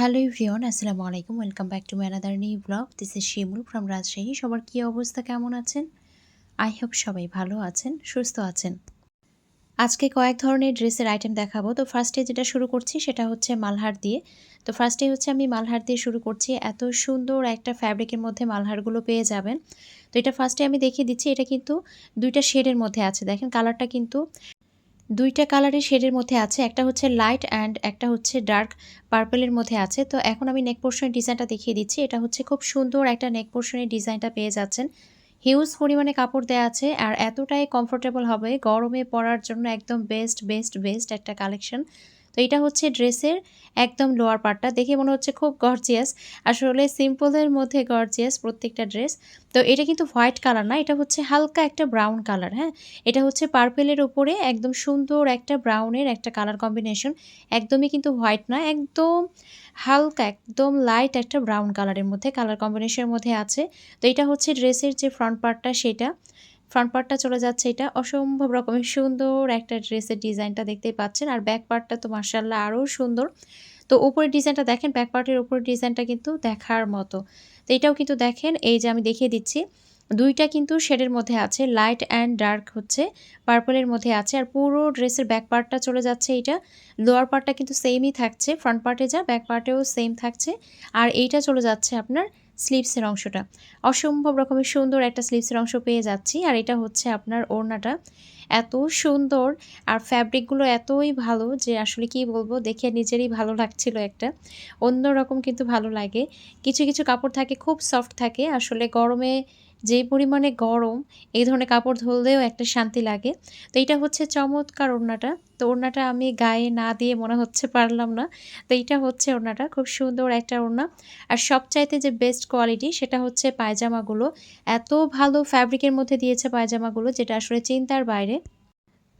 Hello everyone, আসসালামু আলাইকুম। Welcome back to my new blog this is Shimul from Rajshahi সবার কী অবস্থা, কেমন আছেন? আই হোপ সবাই ভালো আছেন, সুস্থ আছেন। আজকে কয়েক ধরনের ড্রেসের আইটেম দেখাবো। তো ফার্স্টে যেটা শুরু করছি, সেটা হচ্ছে মালহার দিয়ে। তো ফার্স্টে হচ্ছে আমি মালহার দিয়ে শুরু করছি। এত সুন্দর একটা ফ্যাব্রিকের মধ্যে মালহারগুলো পেয়ে যাবেন। তো এটা ফার্স্টে আমি দেখিয়ে দিচ্ছি। এটা কিন্তু দুইটা শেডের মধ্যে আছে। দেখেন কালারটা কিন্তু দুইটা কালারের শেডের মধ্যে আছে, একটা হচ্ছে লাইট অ্যান্ড একটা হচ্ছে ডার্ক পার্পেলের মধ্যে আছে। তো এখন আমি নেক পোর্শনের ডিজাইনটা দেখিয়ে দিচ্ছি। এটা হচ্ছে খুব সুন্দর একটা নেক পোর্শনের ডিজাইনটা পেয়ে যাচ্ছেন। হিউজ পরিমাণে কাপড় দেওয়া আছে আর এতটাই কমফোর্টেবল হবে গরমে পরার জন্য একদম বেস্ট বেস্ট বেস্ট একটা কালেকশন এটা হচ্ছে ড্রেসের একদম লোয়ার পার্টটা দেখে মনে হচ্ছে খুব গর্জিয়াস আসলে সিম্পলের মধ্যে গর্জিয়াস প্রত্যেকটা ড্রেস তো এটা কিন্তু হোয়াইট কালার না, এটা হচ্ছে হালকা একটা ব্রাউন কালার হ্যাঁ? এটা হচ্ছে পার্পেলের উপরে একদম সুন্দর একটা ব্রাউনের একটা কালার কম্বিনেশন একদমই কিন্তু হোয়াইট না, একদম হালকা, একদম লাইট একটা ব্রাউন কালারের মধ্যে কালার কম্বিনেশনের মধ্যে আছে। তো এটা হচ্ছে ড্রেসের যে ফ্রন্ট পার্টটা সেটা। ফ্রন্ট পার্টটা চলে যাচ্ছে এটা। অসম্ভব রকমের সুন্দর একটা ড্রেসের ডিজাইনটা দেখতেই পাচ্ছেন। আর ব্যাক পার্টটা তো মার্শাল্লাহ আরও সুন্দর। তো উপরের ডিজাইনটা দেখেন ব্যাক পার্টের উপরের ডিজাইনটা কিন্তু দেখার মতো। তো এটাও কিন্তু দেখেন, এই যে আমি দেখিয়ে দিচ্ছি। দুইটা কিন্তু শেডের মধ্যে আছে লাইট অ্যান্ড ডার্ক হচ্ছে পার্পলের মধ্যে আছে। আর পুরো ড্রেসের ব্যাক পার্টটা চলে যাচ্ছে এটা। লোয়ার পার্টটা কিন্তু সেমই থাকছে ফ্রন্ট পার্টে যা ব্যাক পার্টেও সেম থাকছে। আর এইটা চলে যাচ্ছে আপনার স্লিভসের অংশটা। অসম্ভব রকমের সুন্দর একটা স্লিভসের অংশ পেয়ে যাচ্ছি, আর এটা হচ্ছে আপনার ওড়নাটা। এত সুন্দর, আর ফ্যাব্রিকগুলো এতই ভালো যে আসলে কি বলব, দেখে নিজেরই ভালো লাগছিল একটা। অন্য রকম কিন্তু ভালো লাগে। কিছু কিছু কাপড় থাকে, খুব সফট থাকে। আসলে গরমে যে পরিমাণে গরম, এই ধরনের কাপড় ধরলেও একটা শান্তি লাগে। তো এটা হচ্ছে চমৎকার ওড়নাটা। তো ওড়নাটা আমি গায়ে না দিয়ে মনে হচ্ছে পারলাম না। তো এটা হচ্ছে ওড়নাটা, খুব সুন্দর একটা ওড়না। আর সবচাইতে যে বেস্ট কোয়ালিটি সেটা হচ্ছে পায়জামাগুলো। এত ভালো ফ্যাব্রিকের মধ্যে দিয়েছে পায়জামাগুলো, যেটা আসলে চিন্তার বাইরে।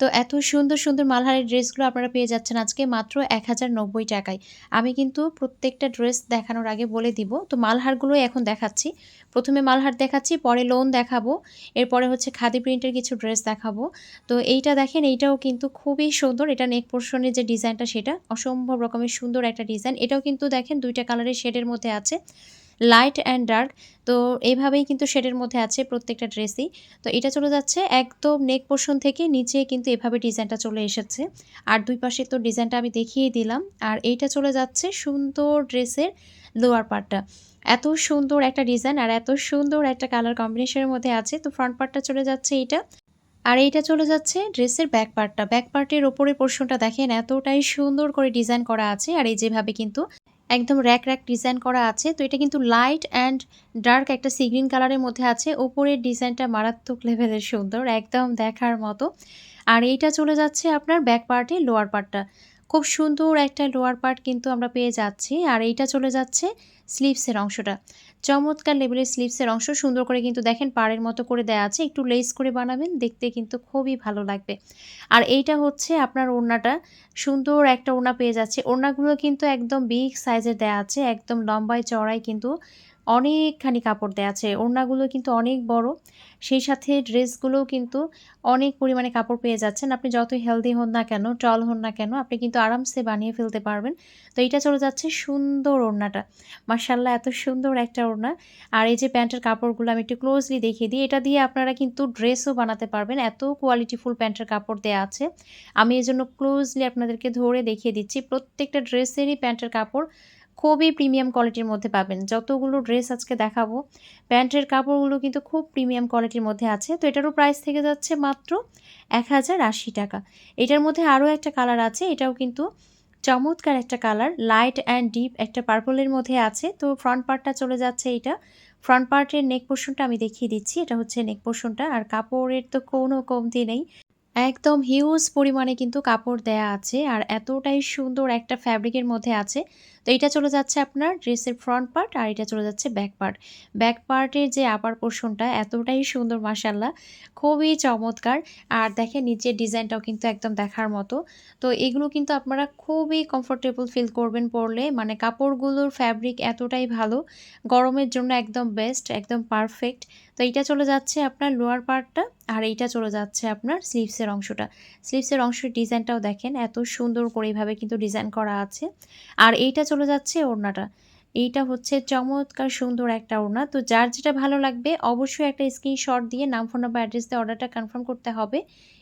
তো এত সুন্দর সুন্দর মালহারের ড্রেসগুলো আপনারা পেয়ে যাচ্ছেন আজকে মাত্র এক হাজার নব্বই টাকায়। আমি কিন্তু প্রত্যেকটা ড্রেস দেখানোর আগে বলে দিব। তো মালহারগুলো এখন দেখাচ্ছি। প্রথমে মালহার দেখাচ্ছি, পরে লোন দেখাবো। এরপরে হচ্ছে খাদি প্রিন্টের কিছু ড্রেস দেখাবো। তো এইটা দেখেন, এইটাও কিন্তু খুবই সুন্দর। এটা নেক পোর্শনের যে ডিজাইনটা, সেটা অসম্ভব রকমের সুন্দর একটা ডিজাইন। এটাও কিন্তু দেখেন, দুইটা কালারের শেডের মধ্যে আছে। লাইট অ্যান্ড ডার্ক তো এইভাবেই কিন্তু শেডের মধ্যে আছে প্রত্যেকটা ড্রেসই তো এটা চলে যাচ্ছে একদম নেক পোর্শন থেকে নিচে কিন্তু এভাবে ডিজাইনটা চলে এসেছে। আর দুই পাশে তো ডিজাইনটা আমি দেখিয়ে দিলাম। আর এইটা চলে যাচ্ছে সুন্দর ড্রেসের লোয়ার পার্টটা এত সুন্দর একটা ডিজাইন আর এত সুন্দর একটা কালার কম্বিনেশনের মধ্যে আছে। তো ফ্রন্ট পার্টটা চলে যাচ্ছে এইটা। আর এইটা চলে যাচ্ছে ড্রেসের ব্যাক পার্টটা ব্যাক পার্টের ওপরের পোর্শনটা দেখেন এতটাই সুন্দর করে ডিজাইন করা আছে। আর এই যেভাবে কিন্তু একদম র্যাক র্যাক ডিজাইন করা আছে। তো এটা কিন্তু লাইট অ্যান্ড ডার্ক একটা সিগ্রিন কালারের মধ্যে আছে। ওপরের ডিজাইনটা মারাত্মক লেভেলের সুন্দর, একদম দেখার মতো। আর এইটা চলে যাচ্ছে আপনার ব্যাক পার্টে লোয়ার পার্টটা খুব সুন্দর একটা লোয়ার পার্ট কিন্তু আমরা পেয়ে যাচ্ছি। আর এইটা চলে যাচ্ছে স্লিভসের অংশটা। চমৎকার লেবেলের স্লিভসের অংশ সুন্দর করে কিন্তু দেখেন, পাড়ের মতো করে দেওয়া আছে। একটু লেস করে বানাবেন, দেখতে কিন্তু খুবই ভালো লাগবে। আর এইটা হচ্ছে আপনার ওড়নাটা। সুন্দর একটা ওড়না পেয়ে যাচ্ছে। ওড়নাগুলো কিন্তু একদম বিগ সাইজের দেওয়া আছে, একদম লম্বায় চড়াই কিন্তু অনেকখানি কাপড় দেওয়া আছে। ওড়নাগুলো কিন্তু অনেক বড়। সেই সাথে ড্রেসগুলোও কিন্তু অনেক পরিমাণে কাপড় পেয়ে যাচ্ছেন। আপনি যত হেলদি হন না কেন টল হন না কেন, আপনি কিন্তু আরামসে বানিয়ে ফেলতে পারবেন। তো এটা চলে যাচ্ছে সুন্দর ওড়নাটা। মার্শাল্লাহ এত সুন্দর একটা ওড়না। আর এই যে প্যান্টের কাপড়গুলো আমি একটু ক্লোজলি দেখিয়ে দিই। এটা দিয়ে আপনারা কিন্তু ড্রেসও বানাতে পারবেন। এত কোয়ালিটিফুল প্যান্টের কাপড় দেওয়া আছে। আমি এই জন্য ক্লোজলি আপনাদেরকে ধরে দেখিয়ে দিচ্ছি। প্রত্যেকটা ড্রেসেরই প্যান্টের কাপড় খুবই প্রিমিয়াম কোয়ালিটির মধ্যে পাবেন। যতগুলো ড্রেস আজকে দেখাবো, প্যান্টের কাপড়গুলো কিন্তু খুব প্রিমিয়াম কোয়ালিটির মধ্যে আছে। তো এটারও প্রাইস থেকে যাচ্ছে মাত্র এক হাজার আশি টাকা। এটার মধ্যে আরও একটা কালার আছে, এটাও কিন্তু চমৎকার একটা কালার লাইট অ্যান্ড ডিপ একটা পার্পলের মধ্যে আছে। তো ফ্রন্ট পার্টটা চলে যাচ্ছে এটা। ফ্রন্ট পার্টের নেক পোর্শনটা আমি দেখিয়ে দিচ্ছি, এটা হচ্ছে নেক পোর্শনটা আর কাপড়ের তো কোনো কমতি নেই। একদম হিউজ পরিমাণে কিন্তু কাপড় দেয়া আছে। আর এতটাই সুন্দর একটা ফ্যাব্রিকের মধ্যে আছে। তো এটা চলে যাচ্ছে আপনার ড্রেসের ফ্রন্ট পার্ট আর এটা চলে যাচ্ছে ব্যাক পার্ট ব্যাক পার্টের যে আপার পোর্শনটা এতটাই সুন্দর মাসাল্লাহ খুবই চমৎকার। আর দেখেন নিচের ডিজাইনটাও কিন্তু একদম দেখার মতো। তো এগুলো কিন্তু আপনারা খুবই কমফোর্টেবল ফিল করবেন পরলে। মানে কাপড়গুলোর ফ্যাব্রিক এতটাই ভালো। গরমের জন্য একদম বেস্ট একদম পারফেক্ট তো এইটা চলে যাচ্ছে আপনার লোয়ার পার্টটা আর এইটা চলে যাচ্ছে আপনার স্লিভসের অংশটা। স্লিভসের অংশের ডিজাইনটাও দেখেন এত সুন্দর করে এইভাবে কিন্তু ডিজাইন করা আছে। আর এইটা চলে যাচ্ছে ওড়নাটা। এইটা হচ্ছে চমৎকার সুন্দর একটা ওড়না। তো যার যেটা ভালো লাগবে অবশ্যই একটা স্ক্রিনশট দিয়ে নাম ফোন নাম্বার অ্যাড্রেস দিয়ে অর্ডারটা কনফার্ম করতে হবে।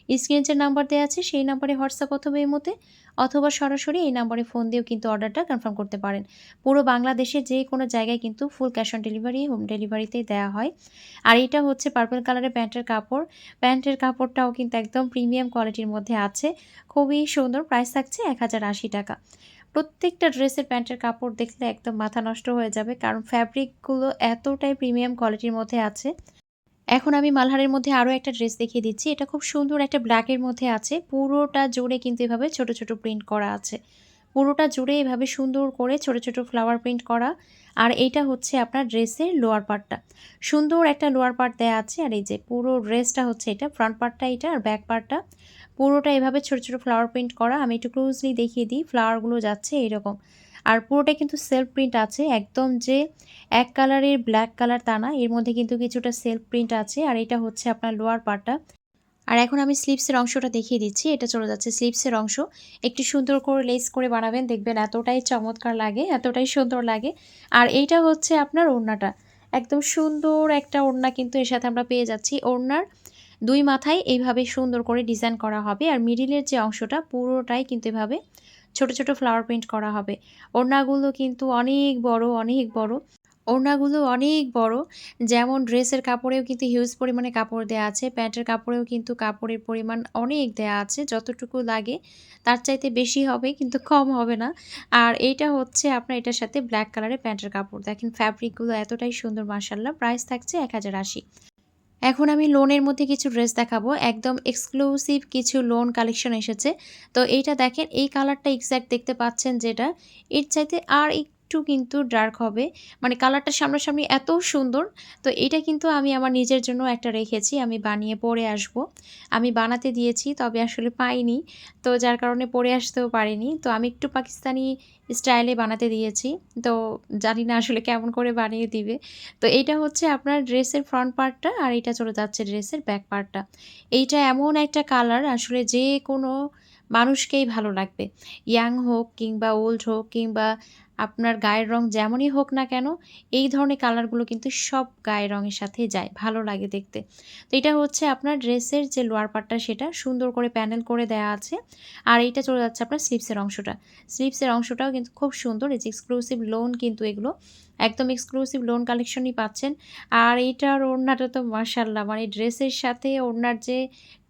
স্ক্রিনে যে নাম্বার দেওয়া আছে সেই নাম্বারে হোয়াটসঅ্যাপ অথবা এই মতে অথবা সরাসরি এই নাম্বারে ফোন দিয়েও কিন্তু অর্ডারটা কনফার্ম করতে পারেন। পুরো বাংলাদেশে যে কোনো জায়গায় কিন্তু full cash on delivery home ডেলিভারিতেই দেওয়া হয়। আর এটা হচ্ছে পার্পল কালারের প্যান্টের কাপড়। প্যান্টের কাপড়টাও কিন্তু একদম প্রিমিয়াম কোয়ালিটির মধ্যে আছে। খুবই সুন্দর। প্রাইস থাকছে এক হাজার আশি টাকা। প্রত্যেকটা ড্রেসের প্যান্টের কাপড় দেখলে একদম মাথা নষ্ট হয়ে যাবে, কারণ ফ্যাব্রিকগুলো এতটাই প্রিমিয়াম কোয়ালিটির মধ্যে আছে। এখন আমি মালহারের মধ্যে আরও একটা ড্রেস দেখিয়ে দিচ্ছি। এটা খুব সুন্দর একটা ব্ল্যাকের মধ্যে আছে। পুরোটা জুড়ে কিন্তু এভাবে ছোট ছোট প্রিন্ট করা আছে। পুরোটা জুড়ে এভাবে সুন্দর করে ছোট ছোট ফ্লাওয়ার প্রিন্ট করা। আর এইটা হচ্ছে আপনার ড্রেসের লোয়ার পার্টটা। সুন্দর একটা লোয়ার পার্ট দেওয়া আছে। আর এই যে পুরো ড্রেসটা হচ্ছে এটা, ফ্রন্ট পার্টটা এটা আর ব্যাক পার্টটা। পুরোটা এভাবে ছোট ছোট ফ্লাওয়ার প্রিন্ট করা, আমি একটু ক্লোজলি দেখিয়ে দিই ফ্লাওয়ারগুলো যাচ্ছে এরকম। আর পুরোটা কিন্তু সেলফ প্রিন্ট আছে, একদম যে এক কালারের ব্ল্যাক কালার তা না, এর মধ্যে কিন্তু কিছুটা সেলফ প্রিন্ট আছে, আর এটা হচ্ছে আপনার লোয়ার পার্টটা আর এখন আমি স্লিপসের অংশটা দেখিয়ে দিচ্ছি, এটা চলে যাচ্ছে স্লিপসের অংশ। একটু সুন্দর করে লেস করে বানাবেন, দেখবেন এতটাই চমৎকার লাগে, এতটাই সুন্দর লাগে। আর এইটা হচ্ছে আপনার ওড়নাটা। একদম সুন্দর একটা ওড়না কিন্তু এর সাথে আমরা পেয়ে যাচ্ছি। ওড়নার দুই মাথায় এইভাবে সুন্দর করে ডিজাইন করা হবে আর মিডিলের যে অংশটা পুরোটাই কিন্তু এভাবে ছোট ছোট ফ্লাওয়ার প্রিন্ট করা হবে। ওড়নাগুলো কিন্তু অনেক বড় অনেক বড়। ওড়নাগুলো অনেক বড়। যেমন ড্রেসের কাপড়েও কিন্তু হিউজ পরিমাণে কাপড় দেওয়া আছে। প্যান্টের কাপড়েও কিন্তু কাপড়ের পরিমাণ অনেক দেওয়া আছে। যতটুকু লাগে তার চাইতে বেশি হবে, কিন্তু কম হবে না। আর এইটা হচ্ছে আপনার এটার সাথে ব্ল্যাক কালারের প্যান্টের কাপড়। দেখেন ফ্যাব্রিকগুলো এতটাই সুন্দর মার্শাল্লাহ প্রাইস থাকছে এক হাজার আশি। এখন আমি লোনের মধ্যে কিছু ড্রেস দেখাবো। একদম এক্সক্লুসিভ কিছু লোন কালেকশন এসেছে। তো এইটা দেখেন, এই কালারটা এক্স্যাক্ট দেখতে পাচ্ছেন যেটা। এর চাইতে আর একটু কিন্তু ডার্ক হবে। মানে কালারটা সামনাসামনি এত সুন্দর। তো এটা কিন্তু আমি আমার নিজের জন্য একটা রেখেছি। আমি বানিয়ে পরে আসব। আমি বানাতে দিয়েছি, তবে আসলে পাইনি। তো যার কারণে পরে আসতেও পারিনি। তো আমি একটু পাকিস্তানি স্টাইলে বানাতে দিয়েছি। তো জানি না আসলে কেমন করে বানিয়ে দিবে। তো এইটা হচ্ছে আপনার ড্রেসের ফ্রন্ট পার্টটা আর এটা চলে যাচ্ছে ড্রেসের ব্যাক পার্টটা এইটা এমন একটা কালার আসলে যে কোনো মানুষকেই ভালো লাগবে। ইয়াং হোক কিংবা ওল্ড হোক কিংবা আপনার গায়ের রং যেমনই হোক না কেন, এই ধরনের কালারগুলো কিন্তু সব গায়ের রঙের সাথে যায়, ভালো লাগে দেখতে। তো এটা হচ্ছে আপনার ড্রেসের যে লোয়ার পার্টটা সেটা সুন্দর করে প্যানেল করে দেওয়া আছে, আর এইটা চলে যাচ্ছে আপনার স্লিপসের অংশটা। স্লিপসের অংশটাও কিন্তু খুব সুন্দর, এই এক্সক্লুসিভ লোন কিন্তু এগুলো, একদম এক্সক্লুসিভ লোন কালেকশনই পাচ্ছেন। আর এইটার ওড়নাটা তো মার্শাল্লাহ মানে ড্রেসের সাথে ওড়নার যে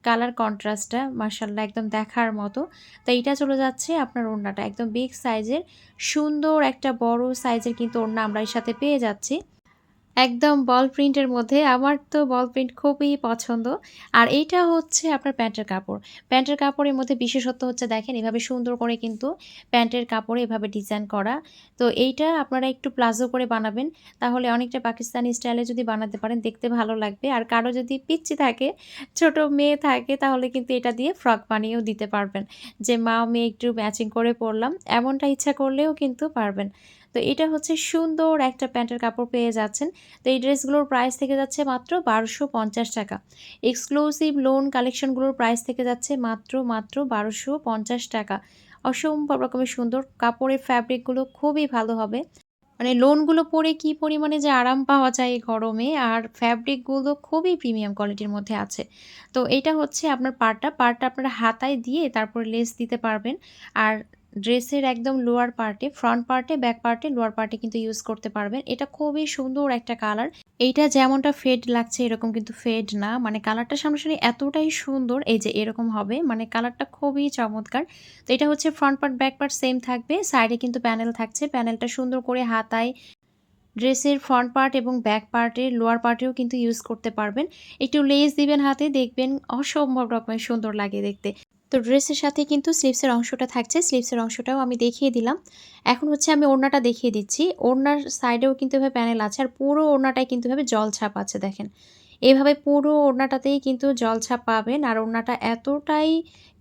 কালার কন্ট্রাস্টটা মার্শাল্লাহ একদম দেখার মতো। তা এটা চলে যাচ্ছে আপনার ওড়নাটা। একদম বিগ সাইজের সুন্দর একটা বড় সাইজের কিন্তু ওড়না আমরা এর সাথে পেয়ে যাচ্ছি। একদম বল প্রিন্টের মধ্যে। আমার তো বল প্রিন্ট খুবই পছন্দ। আর এইটা হচ্ছে আপনার প্যান্টের কাপড়। প্যান্টের কাপড়ের মধ্যে বিশেষত্ব হচ্ছে, দেখেন এভাবে সুন্দর করে কিন্তু প্যান্টের কাপড়ে এভাবে ডিজাইন করা। তো এইটা আপনারা একটু প্লাজো করে বানাবেন। তাহলে অনেকটা পাকিস্তানি স্টাইলে যদি বানাতে পারেন, দেখতে ভালো লাগবে। আর কারও যদি পিচ্ছি থাকে, ছোট মেয়ে থাকে, তাহলে কিন্তু এটা দিয়ে ফ্রক বানিয়েও দিতে পারবেন। যে মা মেয়ে একটু ম্যাচিং করে পরলাম, এমনটা ইচ্ছা করলেও কিন্তু পারবেন। তো এটা হচ্ছে সুন্দর একটা প্যান্টের কাপড় পেয়ে যাচ্ছেন। তো এই ড্রেসগুলোর প্রাইস থেকে যাচ্ছে মাত্র বারোশো পঞ্চাশ টাকা। এক্সক্লুসিভ লোন কালেকশনগুলোর প্রাইস থেকে যাচ্ছে মাত্র মাত্র বারোশো পঞ্চাশ টাকা। অসম্ভব রকমের সুন্দর কাপড়ের ফ্যাব্রিকগুলো খুবই ভালো হবে। মানে লোনগুলো পরে কি পরিমাণে যে আরাম পাওয়া যায় এই গরমে, আর ফ্যাব্রিকগুলো খুবই প্রিমিয়াম কোয়ালিটির মধ্যে আছে। তো এটা হচ্ছে আপনার পার্টটা পার্টটা আপনারা হাতায় দিয়ে তারপরে লেস দিতে পারবেন। আর ড্রেসের একদম লোয়ার পার্টে ফ্রন্ট পার্টে ব্যাক পার্টে লোয়ার পার্টে কিন্তু ইউজ করতে পারবেন। এটা খুবই সুন্দর একটা কালার এইটা যেমনটা ফেড লাগছে, এরকম কিন্তু ফেড না। মানে কালারটা সামনাসামনি এতটাই সুন্দর, এই যে এরকম হবে। মানে কালারটা খুবই চমৎকার। তো এটা হচ্ছে front part back part same থাকবে। সাইডে কিন্তু প্যানেল থাকছে। প্যানেলটা সুন্দর করে হাতায় ড্রেসের ফ্রন্ট পার্ট এবং ব্যাক পার্টের লোয়ার পার্টেও কিন্তু ইউজ করতে পারবেন। একটু লেস দিবেন হাতে, দেখবেন অসম্ভব রকমের সুন্দর লাগে দেখতে। তো ড্রেসের সাথে কিন্তু স্লিভসের অংশটা থাকছে। স্লিভসের অংশটাও আমি দেখিয়ে দিলাম। এখন হচ্ছে আমি ওড়নাটা দেখিয়ে দিচ্ছি। ওড়নার সাইডেও কিন্তু এভাবে প্যানেল আছে আর পুরো ওড়নাটায় কিন্তু এভাবে জল ছাপ আছে দেখেন। এভাবে পুরো ওড়নাটাতেই কিন্তু জলছাপ পাবেন। আর ওড়নাটা এতটাই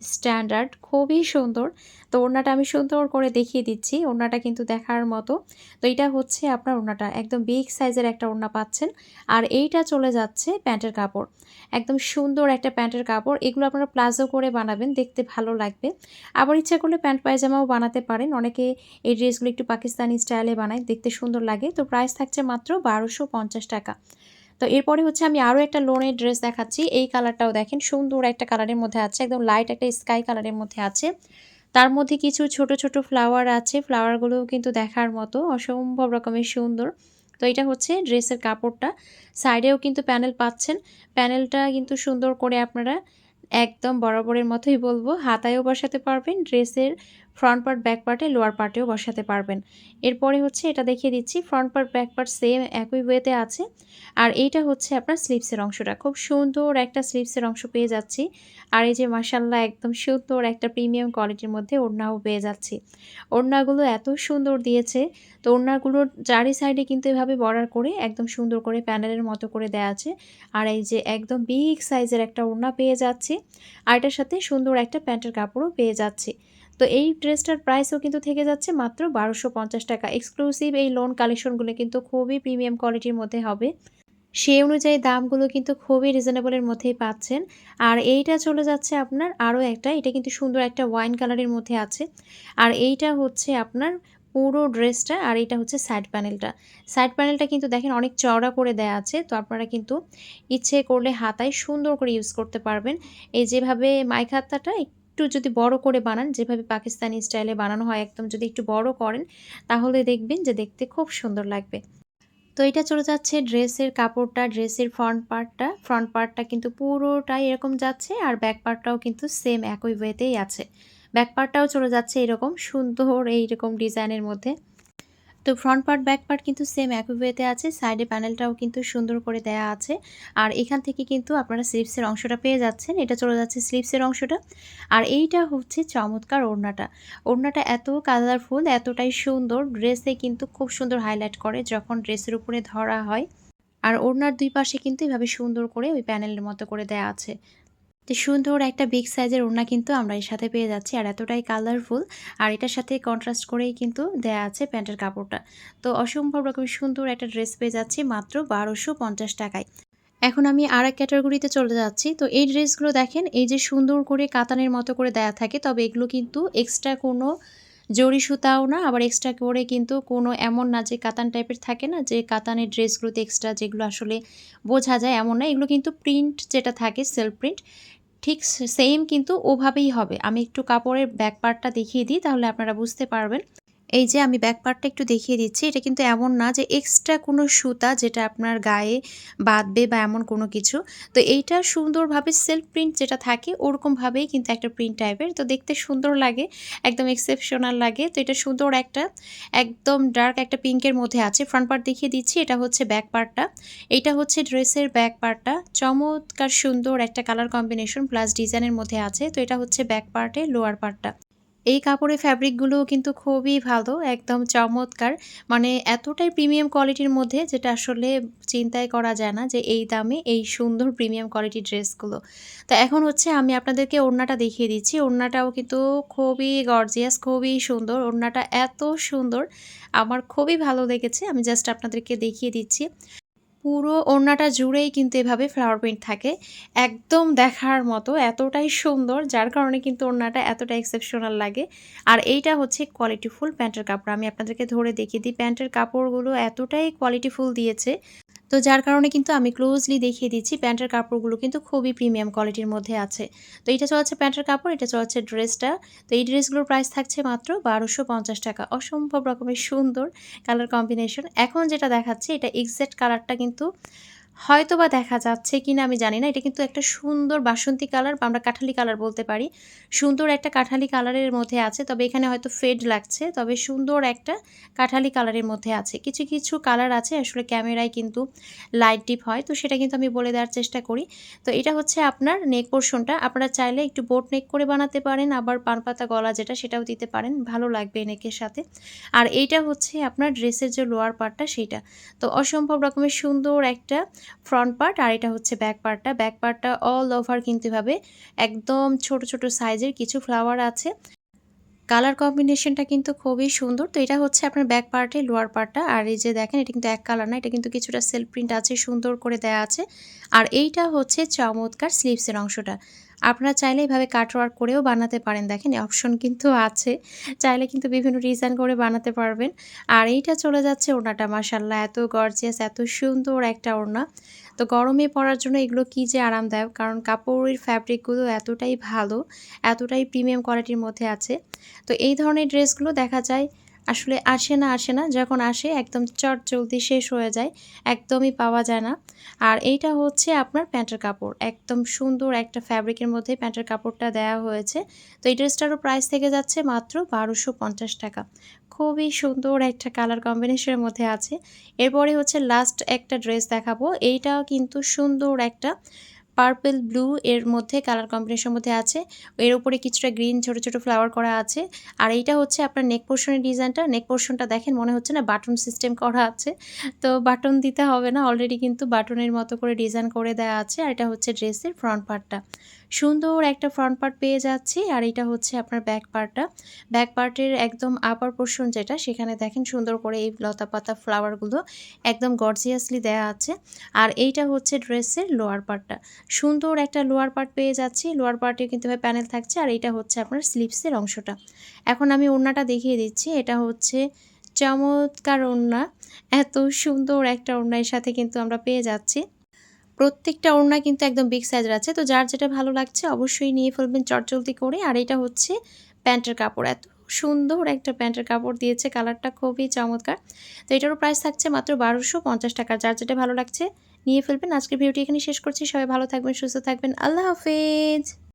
স্ট্যান্ডার্ড, খুবই সুন্দর। তো ওড়নাটা আমি সুন্দর করে দেখিয়ে দিচ্ছি, ওড়নাটা কিন্তু দেখার মতো। তো এটা হচ্ছে আপনার ওড়নাটা, একদম বিগ সাইজের একটা ওড়না পাচ্ছেন। আর এইটা চলে যাচ্ছে প্যান্টের কাপড়। একদম সুন্দর একটা প্যান্টের কাপড়। এগুলো আপনারা প্লাজো করে বানাবেন, দেখতে ভালো লাগবে। আবার ইচ্ছা করলে প্যান্ট পায়জামাও বানাতে পারেন। অনেকে এই ড্রেসগুলো একটু পাকিস্তানি স্টাইলে বানায়, দেখতে সুন্দর লাগে। তো প্রাইস থাকছে মাত্র বারোশো টাকা। তো এরপরে হচ্ছে আমি আরও একটা লোনের ড্রেস দেখাচ্ছি। এই কালারটাও দেখেন, সুন্দর একটা কালারের মধ্যে আছে, একদম লাইট একটা স্কাই কালারের মধ্যে আছে। তার মধ্যে কিছু ছোট ছোট ফ্লাওয়ার আছে, ফ্লাওয়ারগুলোও কিন্তু দেখার মতো, অসম্ভব রকমের সুন্দর। তো এটা হচ্ছে ড্রেসের কাপড়টা। সাইডেও কিন্তু প্যানেল পাচ্ছেন। প্যানেলটা কিন্তু সুন্দর করে আপনারা একদম বরাবরের মতোই বলব, হাতায়ও বসাতে পারবেন, ড্রেসের ফ্রন্ট পার্ট ব্যাক পার্টে লোয়ার পার্টেও বসাতে পারবেন। এরপরে হচ্ছে এটা দেখিয়ে দিচ্ছি front part back part same একই ওয়েতে আছে। আর এইটা হচ্ছে আপনার স্লিপসের অংশটা। খুব সুন্দর একটা স্লিপসের অংশ পেয়ে যাচ্ছি। আর এই যে মাসাল্লাহ একদম সুন্দর একটা প্রিমিয়াম কোয়ালিটির মধ্যে ওড়নাও পেয়ে যাচ্ছি। ওড়নাগুলো এত সুন্দর দিয়েছে। তো ওড়নাগুলোর চারি সাইডে কিন্তু এভাবে বর্ডার করে একদম সুন্দর করে প্যানেলের মতো করে দেওয়া আছে। আর এই যে একদম বিগ সাইজের একটা ওড়না পেয়ে যাচ্ছি। আর এটার সাথে সুন্দর একটা প্যান্টের কাপড়ও পেয়ে যাচ্ছি। তো এই ড্রেসটার প্রাইসও কিন্তু থেকে যাচ্ছে মাত্র বারোশো পঞ্চাশ টাকা। এক্সক্লুসিভ এই লোন কালেকশনগুলো কিন্তু খুবই প্রিমিয়াম কোয়ালিটির মধ্যে হবে। সেই অনুযায়ী দামগুলো কিন্তু খুবই রিজনেবলের মধ্যেই পাচ্ছেন। আর এইটা চলে যাচ্ছে আপনার আরও একটা, এটা কিন্তু সুন্দর একটা ওয়াইন কালারের মধ্যে আছে। আর এইটা হচ্ছে আপনার পুরো ড্রেসটা আর এটা হচ্ছে সাইড প্যানেলটা সাইড প্যানেলটা কিন্তু দেখেন অনেক চওড়া করে দেয়া আছে, তো আপনারা কিন্তু ইচ্ছে করলে হাতায় সুন্দর করে ইউজ করতে পারবেন। এই যেভাবে মাইক একটু যদি বড় করে বানান, যেভাবে পাকিস্তানি স্টাইলে বানানো হয়, একদম যদি একটু বড় করেন, তাহলে দেখবেন যে দেখতে খুব সুন্দর লাগবে। তো এটা চলে যাচ্ছে ড্রেসের কাপড়টা, ড্রেসের ফ্রন্ট পার্টটা ফ্রন্ট পার্টটা কিন্তু পুরোটাই এরকম যাচ্ছে আর ব্যাক পার্টটাও কিন্তু সেম একই ওয়েতেই আছে। ব্যাক পার্টটাও চলে যাচ্ছে এরকম সুন্দর এইরকম ডিজাইনের মধ্যে। তো ফ্রন্ট পার্ট ব্যাক পার্ট কিন্তু সেম একই ওয়েতে আছে। সাইডে প্যানেলটাও কিন্তু সুন্দর করে দেয়া আছে। আর এখান থেকে কিন্তু আপনারা স্লিপসের অংশটা পেয়ে যাচ্ছেন। এটা চলে যাচ্ছে স্লিপসের অংশটা। আর এইটা হচ্ছে চমৎকার ওড়নাটা। ওড়নাটা এত কালারফুল এতটাই সুন্দর। ড্রেসে কিন্তু খুব সুন্দর হাইলাইট করে যখন ড্রেসের উপরে ধরা হয়। আর ওড়নার দুই পাশে কিন্তু এভাবে সুন্দর করে ওই প্যানেলের মতো করে দেয়া আছে। তো সুন্দর একটা বিগ সাইজের ওড়না কিন্তু আমরা এর সাথে পেয়ে যাচ্ছি, আর এতটাই কালারফুল আর এটার সাথে কন্ট্রাস্ট করেই কিন্তু দেয়া আছে প্যান্টের কাপড়টা। তো অসম্ভব রকমের সুন্দর একটা ড্রেস পেয়ে যাচ্ছি মাত্র বারোশো পঞ্চাশ টাকায়। এখন আমি আর এক ক্যাটাগরিতে চলে যাচ্ছি। তো এই ড্রেসগুলো দেখেন, এই যে সুন্দর করে কাতানের মতো করে দেয়া থাকে, তবে এগুলো কিন্তু এক্সট্রা কোনো জরি সুতাও না, আবার এক্সট্রা করে কিন্তু কোনো এমন না যে কাতান টাইপের থাকে না, যে কাতানের ড্রেসগুলোতে এক্সট্রা যেগুলো আসলে বোঝা যায় এমন না। এগুলো কিন্তু প্রিন্ট যেটা থাকে সেলফ প্রিন্ট ঠিক সেম কিন্তু ওভাবেই হবে। আমি একটু কাপড়ের ব্যাক পার্টটা দেখিয়ে দিই, তাহলে আপনারা বুঝতে পারবেন। এই যে আমি ব্যাক পার্টটা একটু দেখিয়ে দিচ্ছি, এটা কিন্তু এমন না যে এক্সট্রা কোনো সুতা যেটা আপনার গায়ে বাঁধবে বা এমন কোনো কিছু। তো এইটা সুন্দরভাবে সেলফ প্রিন্ট যেটা থাকে, ওরকমভাবেই কিন্তু একটা প্রিন্ট টাইপের তো দেখতে সুন্দর লাগে, একদম এক্সেপশনাল লাগে। তো এটা সুন্দর একটা, একদম ডার্ক একটা পিঙ্কের মধ্যে আছে। ফ্রন্ট পার্ট দেখিয়ে দিচ্ছি, এটা হচ্ছে ব্যাক পার্টটা এইটা হচ্ছে ড্রেসের ব্যাক পার্টটা চমৎকার সুন্দর একটা কালার কম্বিনেশন প্লাস ডিজাইনের মধ্যে আছে। তো এটা হচ্ছে ব্যাক পার্টে লোয়ার পার্টটা এই কাপড়ের ফ্যাব্রিকগুলোও কিন্তু খুবই ভালো, একদম চমৎকার। মানে এতটাই প্রিমিয়াম কোয়ালিটির মধ্যে যেটা আসলে চিন্তাই করা যায় না যে এই দামে এই সুন্দর প্রিমিয়াম কোয়ালিটির ড্রেসগুলো তো এখন হচ্ছে আমি আপনাদেরকে ওড়নাটা দেখিয়ে দিচ্ছি। ওড়নাটাও কিন্তু খুবই গর্জিয়াস খুবই সুন্দর। ওড়নাটা এত সুন্দর, আমার খুবই ভালো লেগেছে। আমি জাস্ট আপনাদেরকে দেখিয়ে দিচ্ছি। পুরো ওড়নাটা জুড়েই কিন্তু এভাবে ফ্লাওয়ার প্রিন্ট থাকে। একদম দেখার মতো, এতটাই সুন্দর, যার কারণে কিন্তু ওড়নাটা এতটা এক্সেপশনাল লাগে। আর এইটা হচ্ছে কোয়ালিটিফুল প্যান্টের কাপড়। আমি আপনাদেরকে ধরে দেখিয়ে দিই, প্যান্টের কাপড়গুলো এতটাই কোয়ালিটিফুল দিয়েছে। তো যার কারণে কিন্তু আমি ক্লোজলি দেখিয়ে দিচ্ছি প্যান্টের কাপড়গুলো কিন্তু খুবই প্রিমিয়াম কোয়ালিটির মধ্যে আছে। তো এটা চলছে প্যান্টের কাপড়, এটা চলছে ড্রেসটা। তো এই ড্রেসগুলোর প্রাইস থাকছে মাত্র বারোশো পঞ্চাশ টাকা। অসম্ভব রকমের সুন্দর কালার কম্বিনেশন এখন যেটা দেখাচ্ছি, এটা এক্স্যাক্ট কালারটা কিন্তু হয়তো বা দেখা যাচ্ছে কি না আমি জানি না। এটা কিন্তু একটা সুন্দর বাসন্তী কালার বা আমরা কাঠালি কালার বলতে পারি। সুন্দর একটা কাঠালি কালারের মধ্যে আছে, তবে এখানে হয়তো ফেড লাগছে, তবে সুন্দর একটা কাঠালি কালারের মধ্যে আছে। কিছু কিছু কালার আছে, আসলে ক্যামেরায় কিন্তু লাইট ডিপ হয়, তো সেটা কিন্তু আমি বলে দেওয়ার চেষ্টা করি। তো এটা হচ্ছে আপনার নেক পোর্শনটা আপনারা চাইলে একটু বোট নেক করে বানাতে পারেন, আবার পানপাতা গলা যেটা, সেটাও দিতে পারেন। ভালো লাগবে নেকের সাথে। আর এইটা হচ্ছে আপনার ড্রেসের যে লোয়ার পার্টটা সেটা তো অসম্ভব রকমের সুন্দর একটা ফ্রন্ট পার্ট আর এটা হচ্ছে ব্যাক পার্টটা ব্যাক পার্টটা অল ওভার কিন্তু এভাবে একদম ছোট ছোট সাইজের কিছু ফ্লাওয়ার আছে। কালার কম্বিনেশনটা কিন্তু খুবই সুন্দর। তো এটা হচ্ছে আপনার ব্যাক পার্টে, লোয়ার পার্টটা। আর এই যে দেখেন, এটা কিন্তু এক কালার না, এটা কিন্তু কিছুটা সেলফ প্রিন্ট আছে, সুন্দর করে দেয়া আছে। আর এইটা হচ্ছে চমৎকার স্লিভসের অংশটা। আপনারা চাইলে এভাবে কাটওয়ার্ক করেও বানাতে পারেন। দেখেন অপশন কিন্তু আছে। চাইলে কিন্তু বিভিন্ন ডিজাইন করে বানাতে পারবেন। আর এইটা চলে যাচ্ছে ওড়নাটা মাসাল্লাহ এত গর্জিয়াস, এত সুন্দর একটা ওড়না। তো গরমে পরার জন্য এগুলো কী যে আরামদায়ক? কারণ কাপড়ের ফ্যাব্রিকগুলো এতটাই ভালো, এতটাই প্রিমিয়াম কোয়ালিটির মধ্যে আছে। তো এই ধরনের ড্রেসগুলো দেখা যায় আসলে আসে না আসে না। যখন আসে, একদম চট জলদি শেষ হয়ে যায়, একদমই পাওয়া যায় না। আর এইটা হচ্ছে আপনার প্যান্টের কাপড়। একদম সুন্দর একটা ফ্যাব্রিকের মধ্যে প্যান্টের কাপড়টা দেওয়া হয়েছে। তো এই ড্রেসটারও প্রাইস থেকে যাচ্ছে মাত্র বারোশো পঞ্চাশ টাকা। খুবই সুন্দর একটা কালার কম্বিনেশনের মধ্যে আছে। এরপরে হচ্ছে লাস্ট একটা ড্রেস দেখাবো। এইটাও কিন্তু সুন্দর একটা পার্পল ব্লু এর মধ্যে কালার কম্বিনেশন মধ্যে আছে। এর উপরে কিছুটা গ্রিন ছোট ছোট ফ্লাওয়ার করা আছে। আর এইটা হচ্ছে আপনার নেক পোর্শনের ডিজাইনটা নেক পোর্শনটা দেখেন, মনে হচ্ছে না বাটন সিস্টেম করা আছে। তো বাটন দিতে হবে না অলরেডি কিন্তু বাটনের মতো করে ডিজাইন করে দেওয়া আছে। আর এটা হচ্ছে ড্রেসের ফ্রন্ট পার্টটা সুন্দর একটা ফ্রন্ট পার্ট পেয়ে যাচ্ছি। আর এটা হচ্ছে আপনার ব্যাক পার্টটা ব্যাক পার্টের একদম আপার পোর্শন যেটা, সেখানে দেখেন সুন্দর করে এই লতা পাতা ফ্লাওয়ারগুলো একদম গর্জিয়াসলি দেওয়া আছে। আর এইটা হচ্ছে ড্রেসের লোয়ার পার্টটা সুন্দর একটা লোয়ার পার্ট পেয়ে যাচ্ছি। লোয়ার পার্টে কিন্তু প্যানেল থাকছে। আর এইটা হচ্ছে আপনার স্লিপসের অংশটা। এখন আমি ওড়নাটা দেখিয়ে দিচ্ছি। এটা হচ্ছে চমৎকার ওড়না। এত সুন্দর একটা ওড়নার সাথে কিন্তু আমরা পেয়ে যাচ্ছি। প্রত্যেকটা ওড়না কিন্তু একদম বিগ সাইজের আছে। তো যার যেটা ভালো লাগছে অবশ্যই নিয়ে ফেলবেন চটচলতি করে। আর এটা হচ্ছে প্যান্টের কাপড়। এত সুন্দর একটা প্যান্টের কাপড় দিয়েছে। কালারটা খুবই চমৎকার। তো এটারও প্রাইস থাকছে মাত্র বারোশো পঞ্চাশ টাকা। যার যেটা ভালো লাগছে নিয়ে ফেলবেন। আজকের ভিডিওটি এখানে শেষ করছি। সবাই ভালো থাকবেন, সুস্থ থাকবেন। আল্লাহ হাফেজ!